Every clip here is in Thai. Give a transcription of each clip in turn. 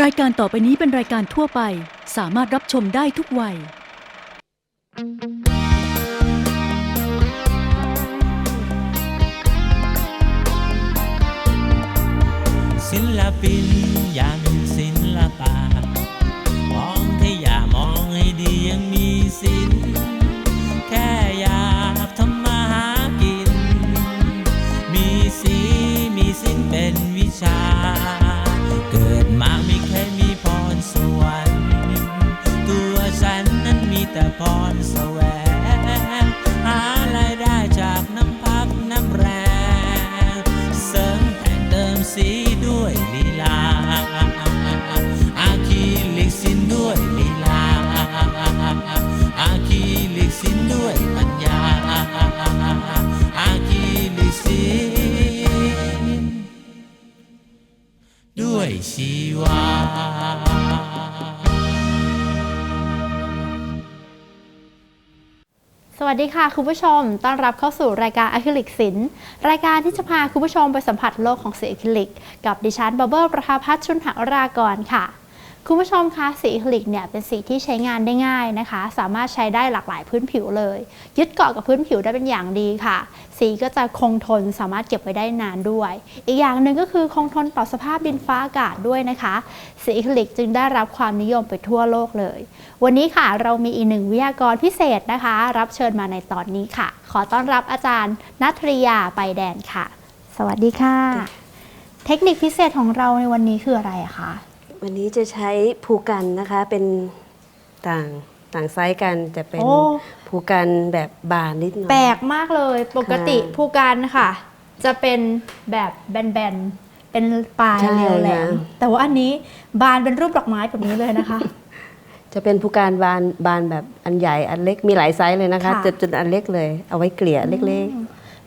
รายการต่อไปนี้เป็นรายการทั่วไป สามารถรับชมได้ทุกวัย ศิลปินอย่างศิลปะมองแค่อย่ามองให้ดียังมีศิลแค่อยากทำมาหากิน มีสีมีสินเป็นวิชา มีแต่ วัสดีค่ะคุณผู้ชม ต้อนรับเข้าสู่รายการอะคริลิกศิลป์รายการที่จะพาคุณผู้ชมไปสัมผัสโลกของสีอะคริลิก กับดิฉันบับเบิลประภาพัฒน์ชุนหรากรค่ะ คุณผู้ชมคะสีอะคริลิกเนี่ยเป็นสีที่ใช้งานได้ง่ายนะคะ สามารถใช้ได้หลากหลายพื้นผิวเลย ยึดเกาะกับพื้นผิวได้เป็นอย่างดีค่ะ สีก็จะคงทนสามารถเก็บไว้ได้นานด้วย อีกอย่างหนึ่งก็คือคงทนต่อสภาพดินฟ้าอากาศด้วยนะคะ สีอะคริลิกจึงได้รับความนิยมไปทั่วโลกเลย วันนี้ค่ะเรามีอีกหนึ่งวิทยากรพิเศษนะคะ รับเชิญมาในตอนนี้ค่ะ ขอต้อนรับอาจารย์นัทริยาไปแดนค่ะ สวัสดีค่ะ เทคนิคพิเศษของเราในวันนี้คืออะไรอะคะ วันนี้จะใช้ภูกันนะคะเป็นต่างต่างไซส์กันจะเป็นโอ้ ภูกันแบบบานนิดหน่อย แปลกมากเลยปกติค่ะ ผู้การค่ะ จะเป็นแบบแบนๆ เป็นปลายใช่เรียวแหลมค่ะแต่ว่าอันนี้บานเป็นรูปดอกไม้แบบนี้เลยนะคะ จะเป็นภูกันบานบานแบบอันใหญ่อันเล็กมีหลายไซส์เลยนะคะค่ะ จนจนอันเล็กเลย เอาไว้เกลี่ยเล็ก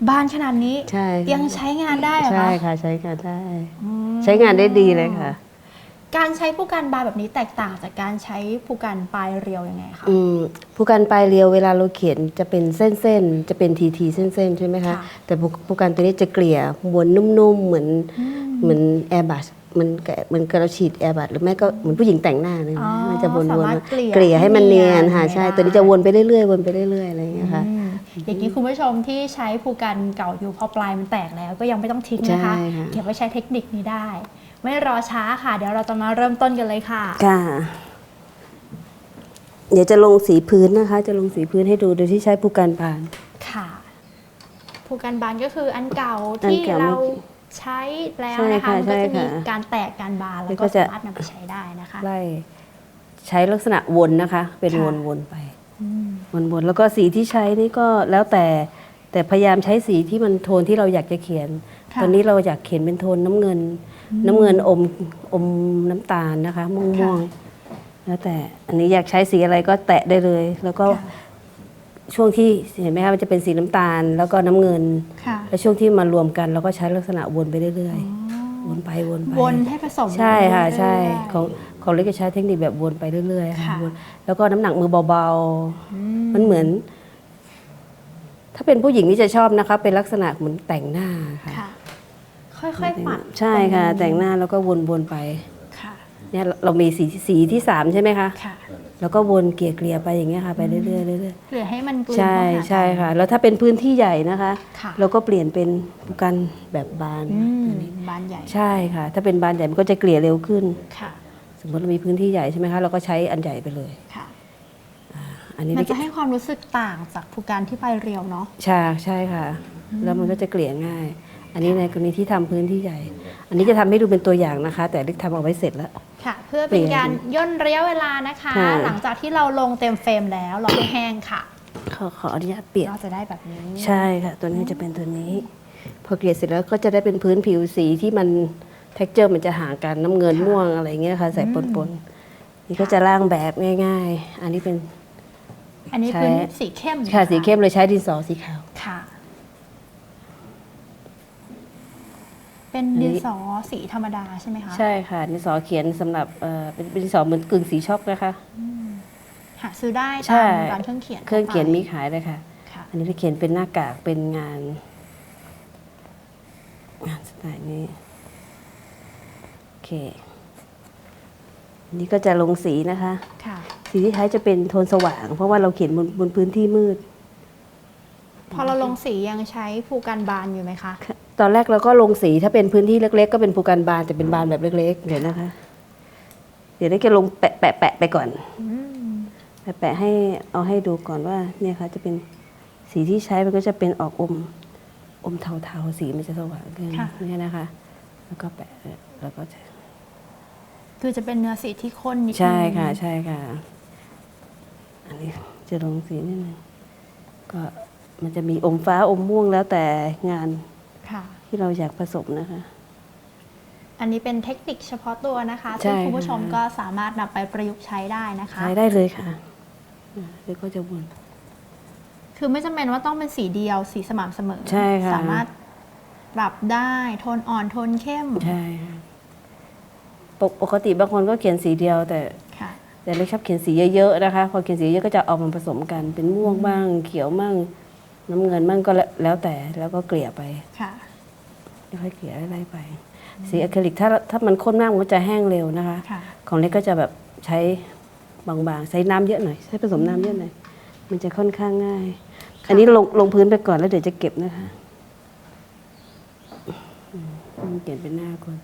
บานขนาดนี้ใช่ ยังใช้งานได้ๆเหรอใช่คะค่ะใช้งานได้ อืมใช้งานได้ดีเลยค่ะ การใช้ผู้การบานแบบนี้แตกต่างจากการใช้ผู้การปลายเรียวยังไงคะอืมภูกันปลายเรียวเวลาเราเขียนจะเป็นเส้นๆ จะเป็นทีทีๆเส้นๆ ใช่ไหมคะค่ะแต่ภูภูกันตัวนี้จะเกลี่ยม้วนนุ่มๆ เหมือนอืมเหมือนแอร์บัสมันกะมันกระฉีดแอร์บัสหรือไม่ก็เหมือนผู้หญิงแต่งหน้าเนี่ยอ๋อมันจะวนสาวนมารถเกลี่ยเกลี่ยให้มันเนียนให้ค่ะเนียนใช่ได้ตัวนี้จะวนไปเรื่อยๆวนไปเรื่อยๆอะไรอย่างเงี้ยค่ะอืมอย่างนี้คุณผู้ชมที่ใช้ผู้กันเก่าอยู่พอปลายมันแตกแล้ว ก็ยังไม่ต้องทิ้งนะคะใช่ค่ะเก็บไว้ใช้เทคนิคนี้ได้ ไม่รอช้าค่ะ เดี๋ยวเราจะมาเริ่มต้นกันเลยค่ะ ค่ะ เดี๋ยวจะลงสีพื้นนะคะ จะลงสีพื้นให้ดูโดยที่ใช้ภูกันปาน ค่ะผู้กันบานก็คืออันเก่าอันที่เก่าเราใช้แล้วใช่นะคะค่ะมันก็จะใช่มีค่ะการแตกการบานแล้แล้ววก็ก็จะ สามารถนำไปใช้ได้นะคะไล่ใช้ลักษณะวนนะคะ เป็นค่ะวนวนๆไป อืมวนๆแล้วก็สีที่ใช้นี่ก็แล้วแต่แต่พยายามใช้สีที่มันโทนที่เราอยากจะเขียน ค่ะ ตอนนี้เราอยากเขียนเป็นโทนน้ำเงิน น้ำเงินอมอมน้ำตาลนะคะม่วงม่วงๆแล้วแต่อันนี้อยากใช้สีอะไรก็แตะได้เลย แล้วก็ค่ะช่วงที่เห็นไหมคะมันจะเป็นสีน้ำตาล แล้วก็น้ำเงินค่ะแล้วช่วงที่มารวมกันเราก็ใช้ลักษณะวนไปเรื่อยๆวนไปวนไปวนให้ผสมใช่ค่ะเรื่อยๆใช่ของของเล็กจะใช้เทคนิคแบบวนไปเรื่อยๆค่ะค่ะวนแล้วก็น้ำหนักมือเบาอืๆมันเหมือน ถ้าเป็นผู้หญิงนี่จะชอบนะคะ เป็นลักษณะเหมือนแต่งหน้าค่ะ ค่ะค่อยๆปัดใช่ค่ะตรงแต่งหน้าแล้วก็วนๆไปค่ะเนี่ยเรามีสีสีที่สามใช่ไหมคะค่ะ แล้วก็วนเกลี่ยเกลี่ยๆไปอย่างเงี้ยค่ะไปเรื่อยๆเรื่อยเหลือให้มันกลืๆนใช่เข้าหากัน ใช่ค่ะ แล้วถ้าเป็นพื้นที่ใหญ่นะคะค่ะ เราก็เปลี่ยนเป็นกันแบบบานอืมบานใหญ่ใช่ค่ะ ถ้าเป็นบานใหญ่มันก็จะเกลี่ยเร็วขึ้น ค่ะสมมติเรามีพื้นที่ใหญ่ใช่ไหมคะเราก็ใช้อันใหญ่ไปเลย ค่ะ อันนี้มันไม่จะให้ความรู้สึกต่างจากผู้การที่ไปเรียวเนาะ ใช่ใช่ค่ะ แล้วมันก็จะเกลี่ยง่าย อันนี้ในกรณีที่ทำพื้นที่ใหญ่ อันนี้จะทำให้ดูเป็นตัวอย่างนะคะ แต่เล็กทำเอาไว้เสร็จแล้ว ค่ะ เพื่อเป็นการย่นระยะเวลานะคะค่ะหลังจากที่เราลงเต็มเฟรมแล้วเราให้แห้งค่ะ ขอขออนุญาตเปลี่ยนเราจะได้แบบนี้ ใช่ค่ะ ตัวนี้จะเป็นตัวนี้ พอเกลี่ยเสร็จแล้วก็จะได้เป็นพื้นผิวสีที่มัน t e x t อร์มันจะห่างกันน้ำเงินม่วงอะไรเงี้ยค่ะ ใส่ปนๆนี่ก็จะร่างแบบง่าย ๆ อันนี้เป็น อันนี้ใช้พื้นสีเข้มค่ะสีเข้มเลยใช้ดินสอสีขาวค่ะ เป็นอันนี้ดินสอสีธรรมดาใช่ไหมคะ ใช่ค่ะ ดินสอเขียนสำหรับเอ่อเป็นเป็นดินสอเหมือนกึ่งสีช็อกนะคะหาซื้อได้ใช่ตามร้านเครื่องเขียน เครื่องเขียนมีทั่วไปขายเลยค่ะค่ะ อันนี้จะเขียนเป็นหน้ากากเป็นงานงานสไตล์นี้โอเคอันนี้ก็จะลงสีนะคะค่ะสีที่ใช้จะเป็นโทนสว่าง เพราะว่าเราเขียนบนบนพื้นที่มืด พอเราลงสียังใช้ภูการบานอยู่ไหมคะ ตอนแรกเราก็ลงสีถ้าเป็นพื้นที่เล็ก ๆ ก็เป็นภูการบานแต่เป็นบานแบบเล็ก ๆ เดี๋ยวนะคะ เดี๋ยวได้แค่ลงแปะแปะแปะไปก่อนอืมแปะแปะให้เอาให้ดูก่อนว่า เนี่ยค่ะจะเป็นสีที่ใช้มันก็จะเป็นออกอมอมเทาๆสีมันจะสว่างขึ้นเนี่ยนะคะ แล้วก็แปะแล้วก็จะคือจะเป็นเนื้อสีที่ข้นนิดนึงใช่ค่ะ ใช่ค่ะ อันนี้จะลงสีนิดนึงก็มันจะมีอมฟ้าอมม่วงแล้วแต่งาน ค่ะ ที่เราอยากผสมนะคะ อันนี้เป็นเทคนิคเฉพาะตัวนะคะใช่ซึ่งคุณผู้ชมค่ะก็สามารถนำไปประยุกต์ใช้ได้นะคะใช้ได้เลยค่ะอ่าเดี๋ยวก็จะวนคือไม่จำเป็นว่าต้องเป็นสีเดียวสีสม่ำเสมอใช่ค่ะสามารถปรับได้โทนอ่อนโทนเข้มใช่ค่ะปกปกติบางคนก็เขียนสีเดียวแต่ค่ะแต่เล็กชอบเขียนสีเยอะๆนะคะ พอเขียนสีเยอะก็จะเอามาผสมกันเป็นม่วงบ้าง เขียวบ้าง น้ำเงินบ้างก็แล้วแล้วแต่แล้วก็เกลี่ยไปค่ะค่อยๆเกลี่ยไล่ๆไป สีอะคริลิกถ้าถ้ามันข้นมากมันก็จะแห้งเร็วนะคะค่ะของเล็กก็จะแบบใช้บางๆ ใช้น้ำเยอะหน่อย ใช้ผสมน้ำเยอะหน่อย มันจะค่อนข้างง่าย อันนี้ลงลงพื้นไปก่อนแล้วเดี๋ยวจะเก็บนะคะอืมมันเขียนเป็นหน้าก่อน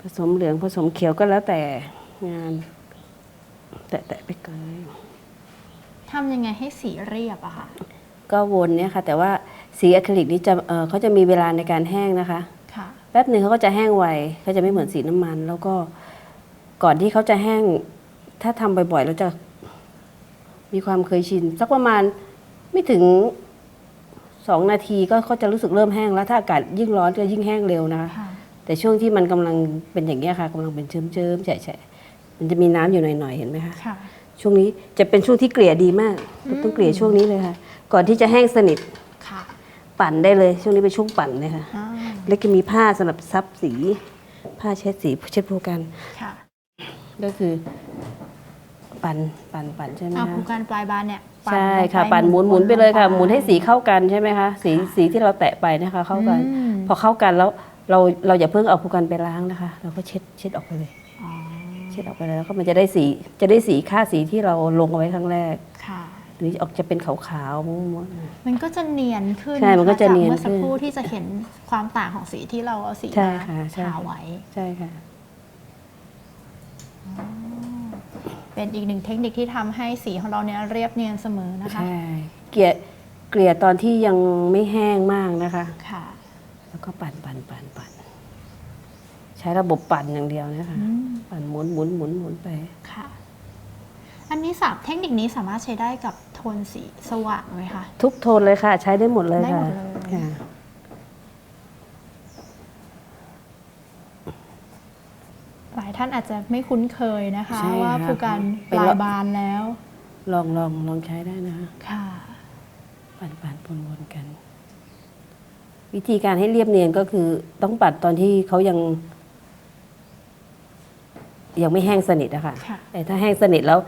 ผสมเหลืองผสมเขียวก็แล้วแต่งาน แตะๆไปก่อนทำยังไงให้สีเรียบอะค่ะ ก็วนเนี่ยค่ะ แต่ว่าสีอะคริลิกนี่จะเอ่อเขาจะมีเวลาในการแห้งนะคะ ค่ะ แป๊บหนึ่งเขาก็จะแห้งไวเขาจะไม่เหมือนสีน้ำมัน แล้วก็ก่อนที่เขาจะแห้ง ถ้าทำบ่อยๆเราจะมีความเคยชินสักประมาณไม่ถึงสองนาทีก็เขาจะรู้สึกเริ่มแห้งแล้วถ้าอากาศยิ่งร้อนก็ยิ่งแห้งเร็วนะคะ ค่ะ แต่ช่วงที่มันกำลังเป็นอย่างนี้ยค่ะกำลังเป็นเชิมๆแฉะๆ มันจะมีน้ำอยู่หน่อยๆเห็นไหมคะค่ะ ช่วงนี้จะเป็นช่วงที่เกลี่ยดีมากต้องเกลี่ยช่วงนี้เลยค่ะ ก่อนที่จะแห้งสนิทค่ะปั่นได้เลย ช่วงนี้เป็นช่วงปั่นเลยค่ะ อ่าแล้วก็มีผ้าสำหรับซับสี ผ้าเช็ดสีเช็ดภูกัน ค่ะก็คือ ปั่นปั่นปั่นใช่ไหมเอาคะภูการปลายบานเนี่ยปั่นใช่ลงค่ะไปปั่นหมุนหมุนไปเลยค่ะหมุนให้ไปสีเข้ากันใช่ไหมคะสีสีที่เราแตะไปนะคะเข้ากัน อืมพอเข้ากันแล้วเราเราอย่าเพิ่งเอาภูกันไปล้างนะคะ เราก็เช็ดเช็ดออกไปเลยอ๋อเช็ ดออกไปเลยแล้วก็มันจะได้สีจะได้สีค่าสีที่เราลงเอาไว้ครั้งแรกค่ะหรือออกจะเป็นขาวๆม้วนๆมันก็จะเนียนขึ้นใช่มันก็จะเนียนจาเมื่อสักขึ้นครู่ที่จะเห็นความต่างของสีที่เราเอาสีใช่มาค่ะใช่ ทาไว้ใช่ค่ะ เป็นอีกหนึ่งเทคนิคที่ทำให้สีของเราเนี่ยเรียบเนียนเสมอนะคะ ใช่ เกลี่ยเกลี่ยตอนที่ยังไม่แห้งมากนะคะ ค่ะ แล้วก็ปั่นปั่นปั่นปั่น ใช้ระบบปั่นอย่างเดียวนะคะอืมปั่นหมุนหมุนหมุนหมุนไปค่ะ อันนี้สับเทคนิคนี้สามารถใช้ได้กับโทนสีสว่างไหมคะทุกโทนเลยค่ะ ใช้ได้หมดเลยได้หมค่ะดเลยค่ะหลายท่านอาจจะไม่คุ้นเคยนะคะ ใช่ว่าค่ะภูการเป็ปนลาละยบานแล้วลองลองลองใช้ได้นะคะ ค่ะ ปั่นปั่นปนวนกัน วิธีการให้เรียบเนียนก็คือต้องปัดตอนที่เขายัง ยังไม่แห้งสนิทอะค่ะค่ะ แต่ถ้าแห้งสนิทแล้ว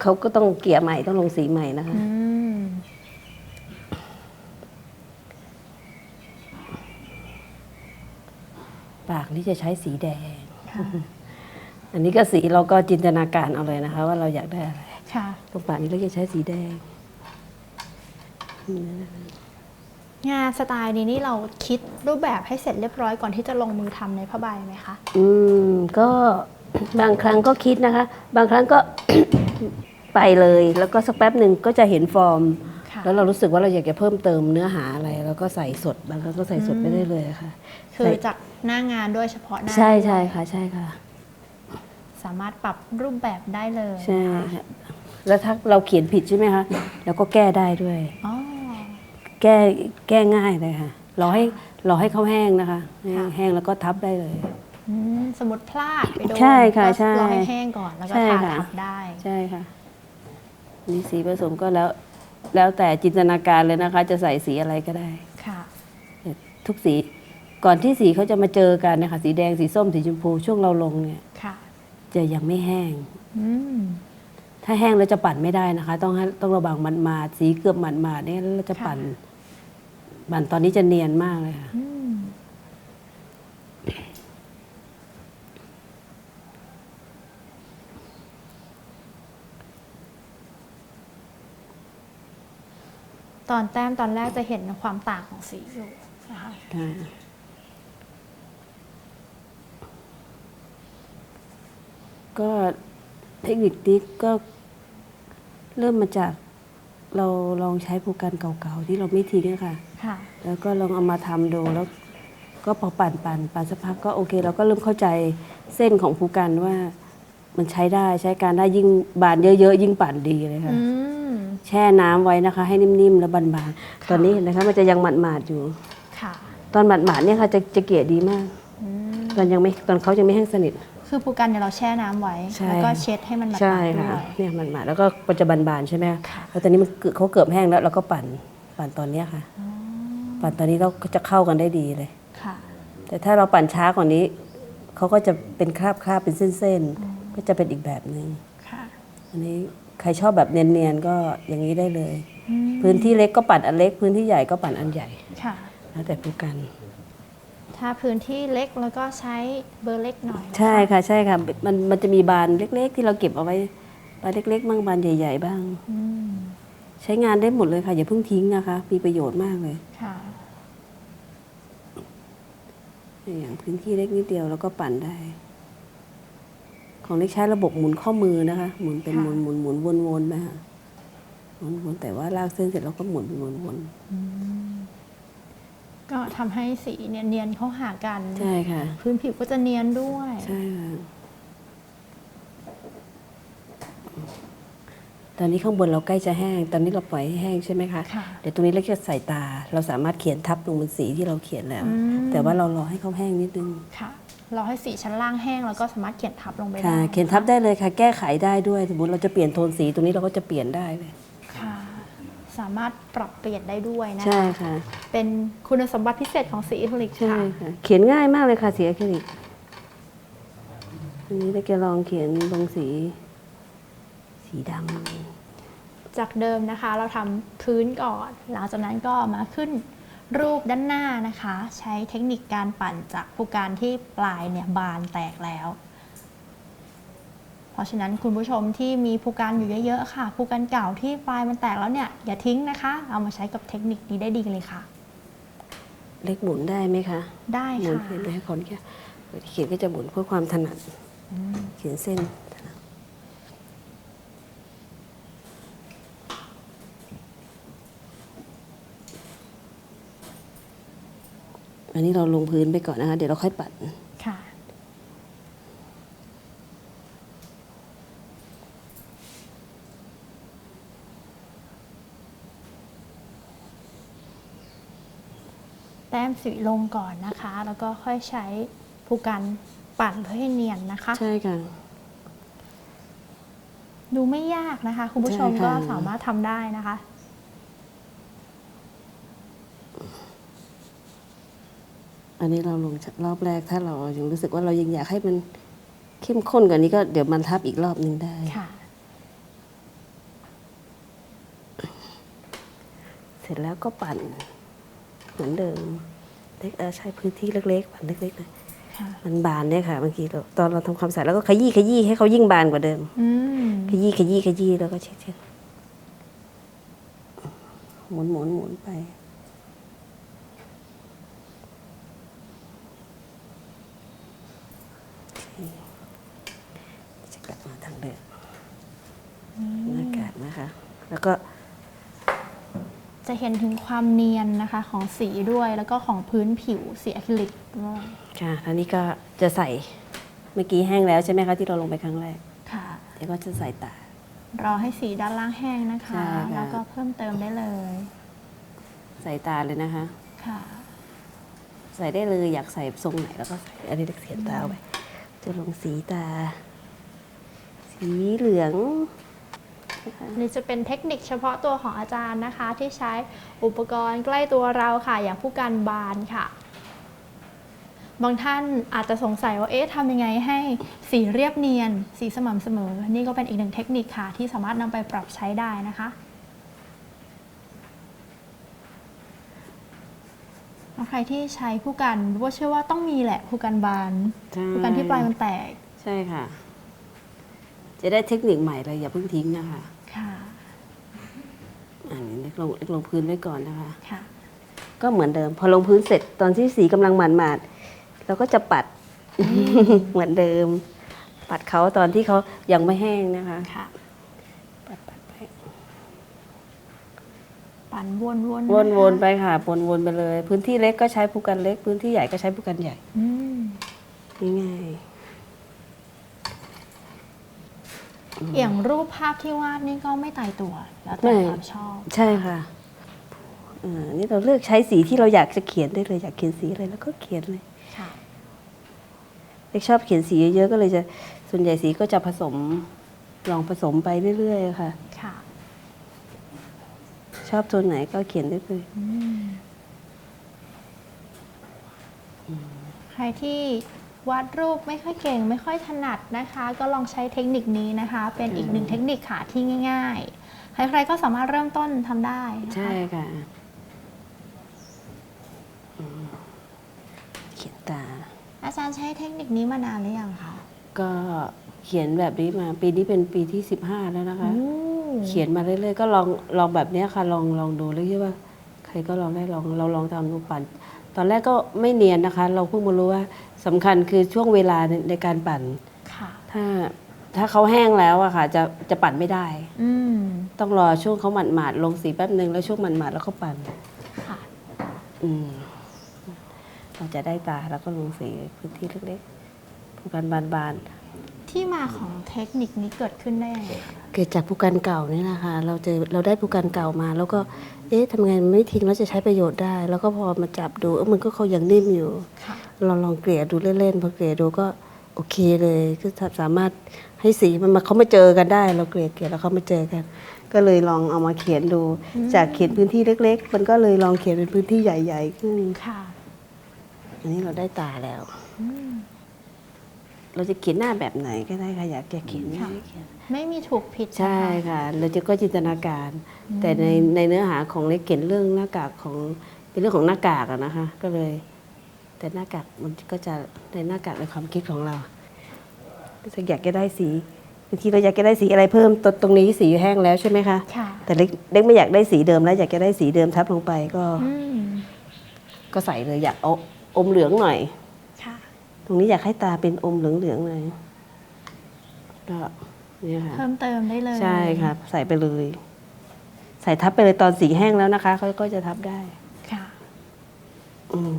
เขาก็ต้องเกลี่ยใหม่ต้องลงสีใหม่นะคะ อืมปากนี่จะใช้สีแดง ค่ะอันนี้ก็สีเราก็จินตนาการเอาเลยนะคะ ว่าเราอยากได้อะไรค่ะตรงปากนี้เราจะใช้สีแดงนี่นะคะงานสไตล์นี้นี่เราคิดรูปแบบให้เสร็จเรียบร้อยก่อนที่จะลงมือทำในผ้าใบไหมคะ อืมก็ บางครั้งก็คิดนะคะ บางครั้งก็ ไปเลย แล้วก็สักแป๊บหนึ่งก็จะเห็นฟอร์ม ค่ะ แล้วเรารู้สึกว่าเราอยากจะเพิ่มเติมเนื้อหาอะไร แล้วก็ใส่สด บางครั้งก็ใส่สดไปได้เลยค่ะ คือใส่จากหน้างานด้วยเฉพาะหน้าใช่ด้วยใช่ค่ะ ใช่ค่ะ สามารถปรับรูปแบบได้เลยใช่ค่ะแล้วถ้าเราเขียนผิดใช่ไหมคะเราก็แก้ได้ด้วย อ๋อ แก้แก้ง่ายเลยค่ะรอให้รอให้เขาแห้งนะคะ แห้งค่ะ แห้งแล้วก็ทับได้เลยอืม สมมติพลาดไปโดนใช่ค่ะก็ใช่รอให้แห้งก่อนแล้วก็ใช่ทาค่ะทับได้ใช่ค่ะนี่สีผสมก็แล้ว แล้วแต่จินตนาการเลยนะคะ จะใส่สีอะไรก็ได้ค่ะ ทุกสีก่อนที่สีเขาจะมาเจอกันนะคะสีแดงสีส้มสีชมพูช่วงเราลงเนี่ยค่ะ จะยังไม่แห้งอืมถ้าแห้งแล้วจะปั่นไม่ได้นะคะ ต้องให้ต้องระวังมันมาดสีเกือบมันมาดเนี่ยแล้วเราจะปั่นปั่นตอนนี้จะเนียนมากเลยค่ะ ตอนแต้มตอนแรกจะเห็นความต่างของสีอยู่นะคะค่ะก็เทคนิคนี้ก็เริ่มมาจากเราลองใช้ภูกันเก่าๆ ที่เราไม่ทิ้งอะค่ะ ค่ะ แล้วก็ลองเอามาทำดูแล้วก็พอปั่นปั่นปั่นสักพักก็โอเค เราก็เริ่มเข้าใจเส้นของภูกันว่ามันใช้ได้ใช้การได้ยิ่งบานเยอะๆ ยิ่งปั่นดีเลยค่ะ อืม แช่น้ำไว้นะคะ ให้นิ่มๆแล้วบานๆตอนนี้เห็นนะคะมันจะยังหมาดๆอยู่ค่ะ ตอนหมาดๆเนี่ยค่ะจะจะเกลี่ยดีมากอืมตอนยังไม่ตอนเขายังไม่แห้งสนิท คือปูกันเนี่ยเราแช่น้ำไว้ใช่แล้วก็เช็ดให้มันแบบใช่ด้ค่ะวยเนี่ยหมาดๆแล้วก็มันจะบานๆใช่ไหมคะแล้วตอนนี้มันเกือบเขาเกือบแห้งแล้วเราก็ปั่นปั่นตอนเนี้ยค่ะ ปั่นตอนนี้เราก็จะเข้ากันได้ดีเลยค่ะ แต่ถ้าเราปั่นช้ากว่านี้เขาก็จะเป็นคราบคราบๆเป็นเส้นๆก็จะเป็นอีกแบบหนึ่งค่ะอันนี้ ใครชอบแบบเนียนๆก็อย่างนี้ได้เลยอืมพื้นที่เล็กก็ปั่นอันเล็ก พื้นที่ใหญ่ก็ปั่นอันใหญ่ค่ะ แล้วแต่ผู้กัน ถ้าพื้นที่เล็กแล้วก็ใช้เบอร์เล็กหน่อยนะคะใช่ค่ะใช่ค่ะมันมันจะมีบานเล็ก ๆ ที่เราเก็บเอาไว้บานเล็กๆบ้างบานใหญ่ ๆ บ้าง อืมใช้งานได้หมดเลยค่ะ อย่าเพิ่งทิ้งนะคะ มีประโยชน์มากเลย ค่ะ อย่างพื้นที่เล็กนิดเดียวแล้วก็ปั่นได้ ของเล็กใช้ระบบหมุนข้อมือนะคะ หมุนเป็นหมุนหมุนหมุนวนๆนะคะหมุนวนแต่ว่าลากเส้นเสร็จเราก็หมุนหมุนวนก็ทำให้สีเนี่ยเนียนเข้าหากัน ใช่ค่ะ พื้นผิวก็จะเนียนด้วย ใช่ค่ะ ตอนนี้ข้างบนเราใกล้จะแห้ง ตอนนี้เราปล่อยให้แห้งใช่ไหมคะ ค่ะ เดี๋ยวตรงนี้เราจะใส่ตา เราสามารถเขียนทับลงบนสีที่เราเขียนแล้ว อืม แต่ว่าเรารอให้เขาแห้งนิดนึง ค่ะ เราให้สีชั้นล่างแห้งแล้วก็สามารถเขียนทับลงไปได้ค่ะเขียนทับได้เลยค่ะ แก้ไขได้ด้วย สมมติเราจะเปลี่ยนโทนสีตรงนี้เราก็จะเปลี่ยนได้เลยค่ะ สามารถปรับเปลี่ยนได้ด้วยนะใช่คะค่ะ เป็นคุณสมบัติพิเศษของสีอะคริลิกใช่ค่ะค่ะ เขียนง่ายมากเลยค่ะสีอะคริลิกอันนี้เราจะลองเขียนลงสี สีดำ จากเดิมนะคะ เราทำพื้นก่อน หลังจากนั้นก็มาขึ้น รูปด้านหน้านะคะ ใช้เทคนิคการปั่นจากผู้การที่ปลายเนี่ยบานแตกแล้ว เพราะฉะนั้นคุณผู้ชมที่มีผู้การอยู่เยอะๆค่ะผู้การเก่าที่ปลายมันแตกแล้วเนี่ยอย่าทิ้งนะคะ เอามาใช้กับเทคนิคนี้ได้ดีเลยค่ะ เล็กหมุนได้ไหมคะได้หมุนค่ะเขียนให้คนแค่เขียนก็จะหมุนเพื่อความถนัดเขียนเส้นถนัด อันนี้เราลงพื้นไปก่อนนะคะ เดี๋ยวเราค่อยปัด ค่ะ แต้มสีลงก่อนนะคะ แล้วก็ค่อยใช้ผู้กันปั่นเพื่อให้เนียนนะคะ ใช่ค่ะ ดูไม่ยากนะคะ คุณผู้ชมใช่ก็ค่ะสามารถทำได้นะคะ อันนี้เราลงรอบแรกถ้าเรายังรู้สึกว่าเรายังอยากให้มันเข้มข้นกว่านี้ก็เดี๋ยวมันทับอีกรอบหนึ่งได้ค่ะ เสร็จแล้วก็ปั่นเหมือนเดิมเล็กเออใช้พื้นที่เล็กๆปั่นเล็กๆนะค่ะมันบานเนี่ยค่ะบางทีเราตอนเราทำความสะอาดแล้วก็ขยี้ขยี้ให้เขายิ่งบานกว่าเดิมอืมขยี้ขยี้ขยี้แล้วก็เช็ดเช็ดหมุนหมุนหมุนไปจะกลับมาทางเดิมอากาศ นะคะ แล้วก็จะเห็นถึงความเนียนนะคะของสีด้วยแล้วก็ของพื้นผิวสีอะคริลิกด้วยค่ะทีนี้ก็จะใส่เมื่อกี้แห้งแล้วใช่ไหมคะที่เราลงไปครั้งแรกค่ะ เดี๋ยวก็จะใส่ตารอให้สีด้านล่างแห้งนะคะใช่ค่ะแล้วก็เพิ่มเติมได้เลย ใส่ตาเลยนะคะ ค่ะ ใส่ได้เลยอยากใส่ทรงไหนแล้วก็ใส่อันนี้เล็กเสียตาเอาไปจะลงสีตา สีเหลือง นะคะนี่จะเป็นเทคนิคเฉพาะตัวของอาจารย์นะคะ ที่ใช้อุปกรณ์ใกล้ตัวเราค่ะ อย่างผู้กันบานค่ะ บางท่านอาจจะสงสัยว่าเอ๊ะทำยังไงให้สีเรียบเนียน สีสม่ำเสมอ นี่ก็เป็นอีกหนึ่งเทคนิคค่ะ ที่สามารถนำไปปรับใช้ได้นะคะแล้วใครที่ใช้ผู้กันว่าเชื่อว่าต้องมีแหละผู้กันบานใช่ผู้กันที่ปลายมันแตก ใช่ค่ะ จะได้เทคนิคใหม่เลยอย่าเพิ่งทิ้งนะคะ ค่ะอันนี้เล็กลงลงพื้นไว้ก่อนนะคะ ค่ะ ก็เหมือนเดิม พอลงพื้นเสร็จตอนที่สีกำลังหมาดๆเราก็จะปัดเหมือนเดิม ปัดเขาตอนที่เขายังไม่แห้งนะคะ ค่ะ ปัดปัดไปปั่นวนๆวนนะคะวนๆไปค่ะวนวนๆไปเลย พื้นที่เล็กก็ใช้ผู้กันเล็ก พื้นที่ใหญ่ก็ใช้ผู้กันใหญ่อืม ง่าย อย่างรูปภาพที่วาดนี่ก็ไม่ตายตัว แล้วแต่ความชอบๆใช่ค่ะเออนี่เราเลือกใช้สีที่เราอยากจะเขียนได้เลยอยากเขียนสีอะไรแล้วก็เขียนเลยค่ะเล็กชอบเขียนสีเยอะๆก็เลยจะส่วนใหญ่สีก็จะผสมลองผสมไปเรื่อยๆค่ะค่ะ ชอบโทนไหนก็เขียนได้เลยอืมใครที่ วาดรูปไม่ค่อยเก่ง ไม่ค่อยถนัดนะคะ ก็ลองใช้เทคนิคนี้นะคะ เป็นอีกหนึ่งเทคนิคค่ะที่ง่าย ๆ ใครๆก็สามารถเริ่มต้นทำได้นะคะใช่ค่ะอืมเขียนตา อาจารย์ใช้เทคนิคนี้มานานหรือยังคะก็เขียนแบบนี้มาปีนี้เป็นปีที่สิบห้าแล้วนะคะอืมเขียนมาเรื่อยๆ ก็ลองลองแบบเนี้ยค่ะ ลองลองดูแล้วคิดว่า ใครก็ลองได้ลองเราลองทำดูปั่น ตอนแรกก็ไม่เนียนนะคะ เราเพิ่งมารู้ว่าสำคัญคือช่วงเวลาในในการปั่น ค่ะ ถ้าถ้าเขาแห้งแล้วอะค่ะ จะจะปั่นไม่ได้ อืม ต้องรอช่วงเขาหมาดหมาดๆลงสีแป๊บหนึ่งแล้วช่วงหมาดหมาดๆแล้วเขาปั่น ค่ะ อืมเราจะได้ตาแล้วก็ลงสีพื้นที่เล็กๆผู้กันบานที่มาของเทคนิคนี้เกิดขึ้นได้ยังไงคะๆเกิดจากผู้กันเก่านี่นะคะเราเจอเราได้ผู้กันเก่ามา แล้วก็ เอ๊ะทำไงมันไม่ทิ้งแล้วจะใช้ประโยชน์ได้ แล้วก็พอมาจับดูเออมันก็เขายังนิ่มอยู่ค่ะเราลองเกลี่ยดูเล่นๆพอเกลี่ยดูก็โอเคเลยก็สามารถให้สีมันมาเขามาเจอกันได้ เราเกลี่ยเกลี่ยแล้วเขามาเจอกัน ก็เลยลองเอามาเขียนดู จากเขียนพื้นที่เล็ก ๆ มันก็เลยลองเขียนเป็นพื้นที่ใหญ่ ๆ ขึ้นค่ะ อันนี้เราได้ตาแล้ว เราจะเขียนหน้าแบบไหนก็ได้ค่ะอยากจะเขียนค่ะไม่เขียน ไม่มีถูกผิดนะคะใช่ค่ะ เราจะก็จินตนาการ แต่ในในเนื้อหาของเล็กเขียนเรื่องหน้ากากของเป็นเรื่องของหน้ากากอะนะคะ ก็เลย แต่หน้ากากมันก็จะในหน้ากากในความคิดของเราจะอยากจะได้สีบางทีเราอยากจะได้สีอะไรเพิ่มตรงตรงนี้สีแห้งแล้วใช่ไหมคะค่ะแต่เล็กเล็กไม่อยากได้สีเดิมแล้ว อยากจะได้สีเดิมทับลงไปก็ อืม ก็ใส่เลยอยากเอาอมเหลืองหน่อยค่ะ ตรงนี้อยากให้ตาเป็นอมเหลืองๆเลยก็เนี่ยค่ะเพิ่มเติมได้เลย ใช่ครับ ใส่ไปเลย ใส่ทับไปเลยตอนสีแห้งแล้วนะคะเขาก็จะทับได้ค่ะอืม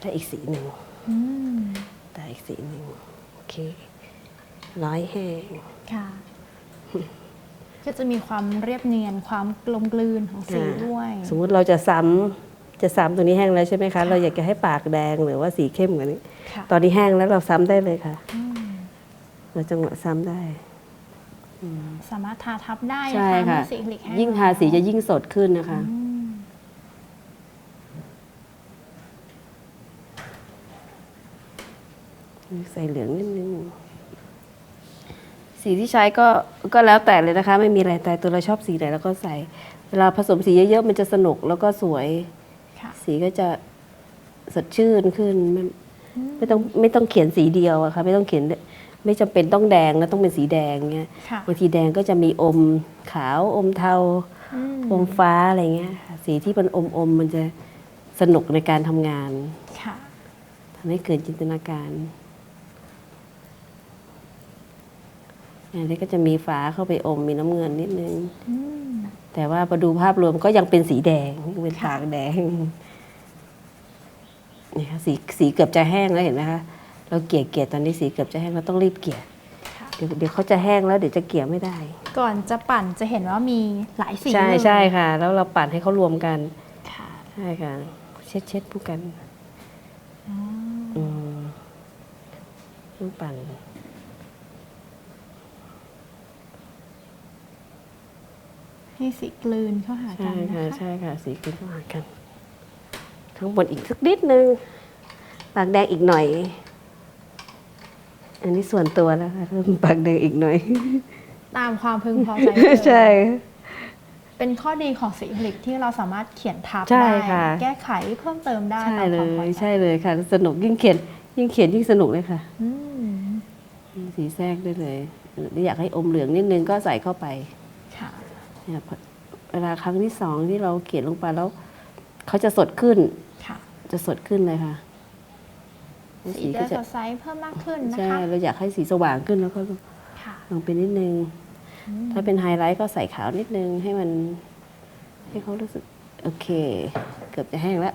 ได้อีกสีหนึ่ง อืมได้อีกสีหนึ่งโอเค ร้อยแห้ง ค่ะ ก็จะมีความเรียบเนียนความกลมกลืนของสีอ่า ด้วย สมมุติเราจะซ้ำจะซ้ำตัวนี้แห้งแล้วใช่ไหมคะเราอยากจะให้ปากแดงหรือว่าสีเข้มกว่านี้ ค่ะตอนนี้แห้งแล้วเราซ้ำได้เลยค่ะเราจังหวะซ้ำได้สามารถทาทับได้ใช่นะคะค่ะเมื่อสีคลิกแห้งยิ่งทาสีจะยิ่งสดขึ้นนะคะ อืม ใส่เหลืองนิดนึง สีที่ใช้ก็ก็แล้วแต่เลยนะคะ ไม่มีอะไรแต่ตัวเราชอบสีไหนแล้วก็ใส่ เวลาผสมสีเยอะๆมันจะสนุกแล้วก็สวยค่ะสีก็จะสดชื่นขึ้น ไม่ไม่ต้องไม่ต้องเขียนสีเดียวอะค่ะไม่ต้องเขียนไม่จำเป็นต้องแดงแล้วต้องเป็นสีแดงเงี้ยค่ะบางทีแดงก็จะมีอมขาวอมเทาอืมอมฟ้าอะไรเงี้ยค่ะสีที่มันอมอมๆมันจะสนุกในการทำงานค่ะทำให้เกิดจินตนาการ อันนี้ก็จะมีฟ้าเข้าไปอมมีน้ำเงินนิดนึง อืม แต่ว่าพอดูภาพรวมก็ยังเป็นสีแดงยังเป็นค่ะ ปากแดงนี่ค่ะสีสีเกือบจะแห้งแล้วเห็นไหมคะเราเกลี่ยเกลี่ยตอนนี้สีเกือบจะแห้งเราต้องรีบเกลี่ยค่ะ เดี๋ยวเดี๋ยวเขาจะแห้งแล้วเดี๋ยวจะเกลี่ยไม่ได้ ก่อนจะปั่นจะเห็นว่ามีหลายสีใช่เลยใช่ค่ะ แล้วเราปั่นให้เขารวมกันค่ะใช่ค่ะ เช็ดเช็ดผู้กันอ๋ออืมต้องปั่น ให้สีกลืนเข้าหากัใช่นนะค่ะคะใช่ค่ะ สีขึ้นมากัน ข้างบนอีกสักนิดนึง ปากแดงอีกหน่อย อันนี้ส่วนตัวแล้วค่ะเริ่มปากแดงอีกหน่อย ตามความพึงพอใจเลยใช่ เป็นข้อดีของสีอะคริลิกที่เราสามารถเขียนทับใช่ได้ ค่ะ แก้ไขเพิ่มเติมได้ใช่ตามเลความพอยใจใช่เลยค่ะ สนุกยิ่งเขียน ยิ่งเขียนยิ่งสนุกเลยค่ะ อืม สีแทรกได้เลยหรืออยากให้อมเหลืองนิดนึงก็ใส่เข้าไปค่ะ เนี่ยพอเวลาครั้งที่สองที่เราเขียนลงไปแล้วเขาจะสดขึ้น ค่ะ จะสดขึ้นเลยค่ะสีจะสดใสเพิ่มมากขึ้นนะใช่คะเราอยากให้สีสว่างขึ้นแล้วก็ค่ะลงไปนิดนึง ถ้าเป็นไฮไลท์ก็ใส่ขาวนิดนึงให้มัน ให้เขารู้สึก โอเค เกือบจะแห้งแล้ว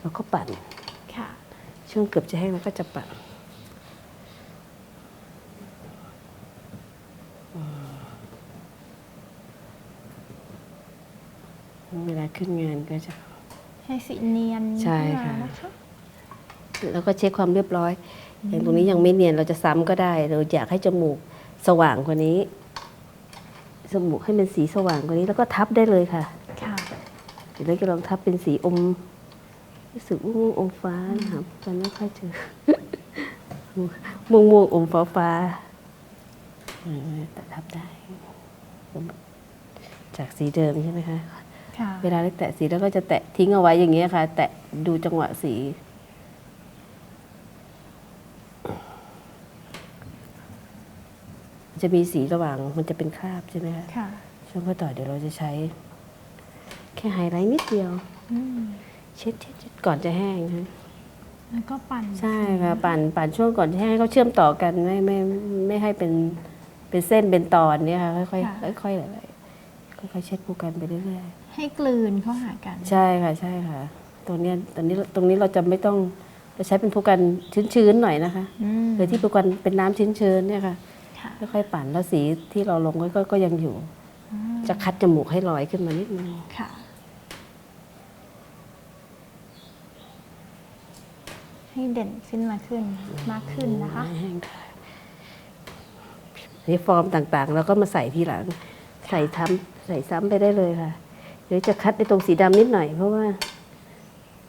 เราก็ปั่นค่ะช่วงเกือบจะแห้งแล้วก็จะปั่นอืมเวลา ขึ้นงานก็จะ ให้สีเนียนใช่ขึ้นมาค่ะนะคะแล้วก็เช็คความเรียบร้อย อย่างตรงนี้ยังไม่เนียนเราจะซ้ำก็ได้ เราอยากให้จมูกสว่างกว่านี้ จมูกให้เป็นสีสว่างกว่านี้แล้วก็ทับได้เลยค่ะค่ะ เดี๋ยวเราจะลองทับเป็นสีอมรู้สึกม่วงๆอมฟ้านะครับมันไม่ค่อยเจอ ม่วงม่วงๆอมฟ้าฟ้าๆเออแต่ทับได้ จากสีเดิมใช่ไหมคะค่ะ เวลาเราแตะสีแล้วก็จะแตะทิ้งเอาไว้อย่างเงี้ยค่ะ แตะดูจังหวะสี จะมีสีระหว่างมันจะเป็นคราบใช่ไหมคะค่ะช่วงข้อต่อเดี๋ยวเราจะใช้ แค่ไฮไลท์นิดเดียวอืมเช็ดเช็ดเช็ดก่อนจะแห้งค่ะแล้วก็ปั่นใช่ค่ะปั่นปั่นช่วงก่อนจะแห้งให้เขาเชื่อมต่อกันไม่ไม่ไม่ให้เป็นเป็นเส้นเป็นตอนเนี่ยค่ะค่อยๆค่อยๆหลายๆค่อยๆเช็ดคู่กันไปเรื่อย ให้กลืนเข้าหากันๆใช่ค่ะใช่ค่ะตรงเนี้ยตรงนี้ตรงนี้เราจะไม่ต้องเราใช้เป็นผู้กันชื้นๆหน่อยนะคะอืมโดยที่ผู้กันเป็นน้ำชื้นๆเนี่ยค่ะค่ะ ค่อยๆปั่นแล้วสีที่เราลงก็ก็ก็ยังอยู่ อืมจะคัดจมูกให้ลอยขึ้นมานิดนึงค่ะ ให้เด่นขึ้นมาขึ้นมากขึ้นนะคะแห้งได้นี่ฟอร์มต่างๆแล้วก็มาใส่ทีหลัง ใส่ทำใส่ซ้ำไปได้เลยค่ะเดี๋ยวจะคัดในตรงสีดำนิดหน่อยเพราะว่า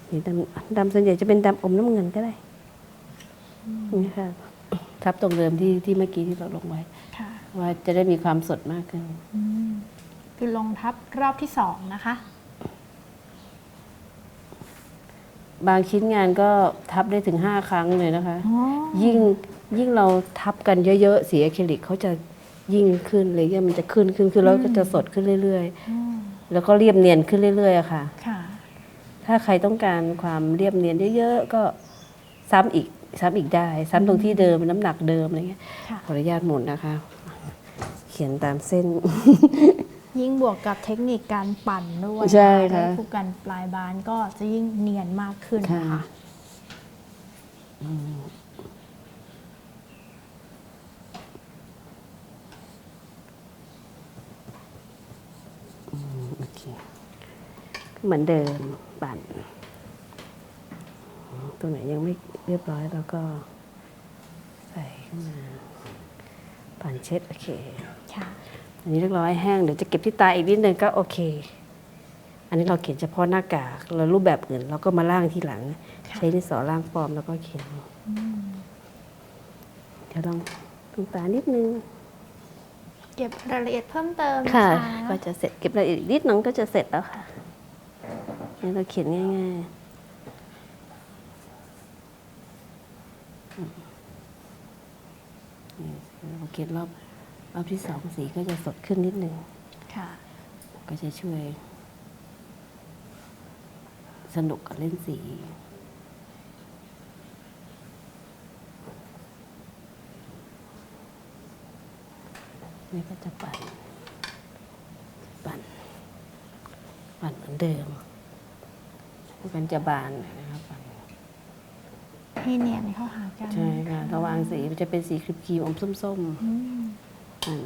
สีดำดำส่วนใหญ่จะเป็นดำอมน้ำเงินก็ได้นี่ค่ะทับตรงเดิมที่ที่เมื่อกี้ที่เราลงไว้ ค่ะ ว่าจะได้มีความสดมากขึ้น อืมคือลงทับรอบที่สองนะคะ บางชิ้นงานก็ทับได้ถึงห้าครั้งเลยนะคะอ๋อยิ่งยิ่งเราทับกันเยอะๆสีอะคริลิกเขาจะยิ่งขึ้นเลยมันจะขึ้นขึ้นขึ้นแล้วก็จะสดขึ้นเรื่อยอืมๆ แล้วก็เรียบเนียนขึ้นเรื่อยๆอะค่ะ ค่ะ ถ้าใครต้องการความเรียบเนียนเยอะๆก็ซ้ำอีกซ้ำอีกได้ ซ้ำตรงที่เดิมน้ำหนักเดิมอะไรเงี้ยค่ะ ขออนุญาตหมุนนะคะ เขียนตามเส้น ยิ่งบวกกับเทคนิคการปั่นด้วยใช่ค่ะ ได้คู่กันปลายบานก็จะยิ่งเนียนมากขึ้นนะค่ะ คะ โอ เคเหมือนเดิมปั่นตรงไหนยังไม่เรียบร้อยแล้วก็ใส่ขึ้นมา ปั่นเช็ด โอเคค่ะอันนี้เรียบร้อยแห้งเดี๋ยวจะเก็บที่ตาอีกนิดนึงก็โอเค อันนี้เราเขียนเฉพาะหน้ากากแล้วรูปแบบอื่นเราก็มาล่างทีหลังค่ะใช้ดินสอล่างฟอร์มแล้วก็เขียนอืมเดี๋ยวลองตรงตานิดนึง เก็บรายละเอียดเพิ่มเติมนค่ะ ก็จะเสร็จเก็บรายละเอียดอีกนิดนึงก็จะเสร็จแล้วค่ะนี่เราเขียนง่ายๆนี่เราเขียนรอบรอบที่สองสีก็จะสดขึ้นนิดนึงค่ะ ก็จะช่วย สนุกกับเล่นสี นี่ก็จะปั่น ปั่น ปั่นเหมือนเดิมมันจะบานหน่อยนะครับปั่นให้เนียนเข้าหากันใช่ค่ะระหวางสีมันจะเป็นสีครีมๆอมส้มอืมๆปั่น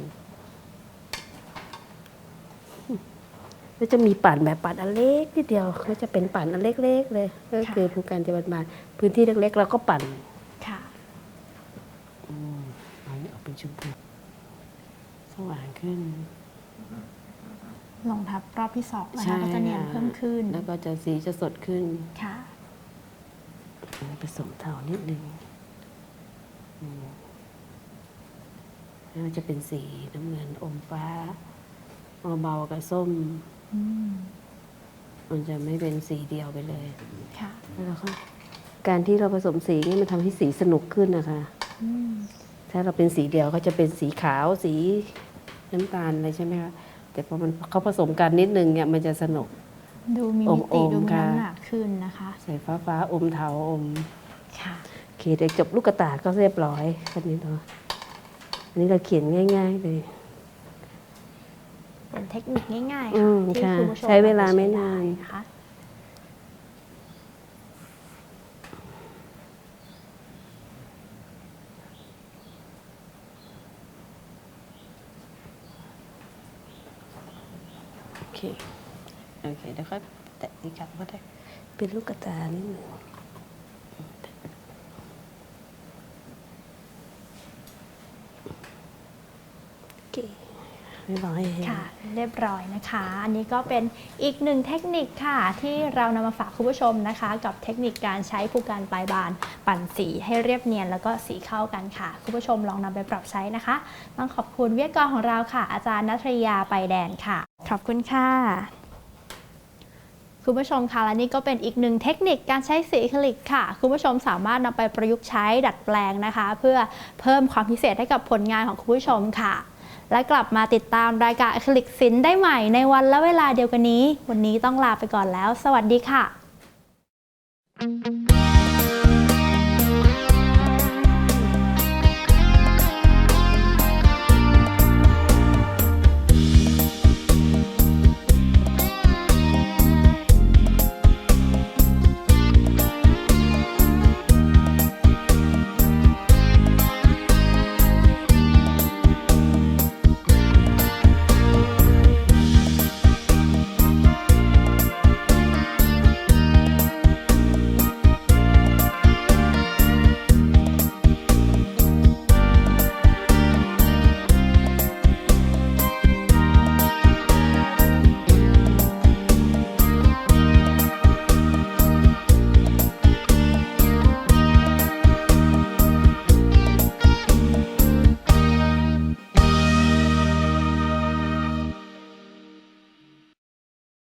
แล้วจะมีปั่นแบบปั่นอันเล็กนิดเดียวก็จะเป็นปั่นอันเล็กๆเลย ก็คือภูการจะบานๆพื้นที่เล็กๆเราก็ปั่น ค่ะ เอาเนี่ยออกเป็นชมพูสว่างขึ้น ลงทับรอบที่สองนะคะก็จะเนียนค่เพิ่มขึ้น แล้วก็จะสีจะสดขึ้น ค่ะ ผสมเทานิดนึงอืมแล้วมันจะเป็นสีน้ำเงินอมฟ้าเอาเบากับส้มมันจะไม่เป็นสีเดียวไปเลย ค่ะแล้วก็การที่เราผสมสีนี่มันทำให้สีสนุกขึ้นนะคะ ถ้าเราเป็นสีเดียวก็จะเป็นสีขาวสี น้ำตาลอะไรใช่ไหมคะแต่พอมันเขาผสมกันนิดนึงเนี่ยมันจะสนุก ดูมีมิติอมๆดูมีค่ะน้ำหนักขึ้นนะคะ ใส่ฟ้าฟ้าๆอมเทาอมค่ะโอเคเดี๋ยวจบลูกกระตาก็เรียบร้อยแค่นี้เนาะอันนี้เราเขียนง่าย ๆ เลยเป็นเทคนิคง่ายๆอืค่ะมที่ค่ะคุณผู้ชมใช้เวลาไม่นานใช้ด้นะคะ เคโอเคเดี๋ยวค่อยแตะอีกครั้งก็ได้เป็นลูกกระตานิดหนึ่งโอเคเรียบร้อยค่ะ เรียบร้อยนะคะ อันนี้ก็เป็นอีกหนึ่งเทคนิคค่ะ ที่เรานำมาฝากคุณผู้ชมนะคะ กับเทคนิคการใช้ผู้การปลายบานปั่นสีให้เรียบเนียน แล้วก็สีเข้ากันค่ะ คุณผู้ชมลองนำไปปรับใช้นะคะ ต้องขอบคุณวิทยากรของเราค่ะ อาจารย์นัทรยาไปแดนค่ะ ขอบคุณค่ะ คุณผู้ชมคะและนี่ก็เป็นอีกหนึ่งเทคนิคการใช้สีอะคริลิกค่ะ คุณผู้ชมสามารถนำไปประยุกต์ใช้ดัดแปลงนะคะ เพื่อเพิ่มความพิเศษให้กับผลงานของคุณผู้ชมค่ะ และกลับมาติดตามรายการอะคริลิกสินได้ใหม่ในวันและเวลาเดียวกันนี้ วันนี้ต้องลาไปก่อนแล้ว สวัสดีค่ะ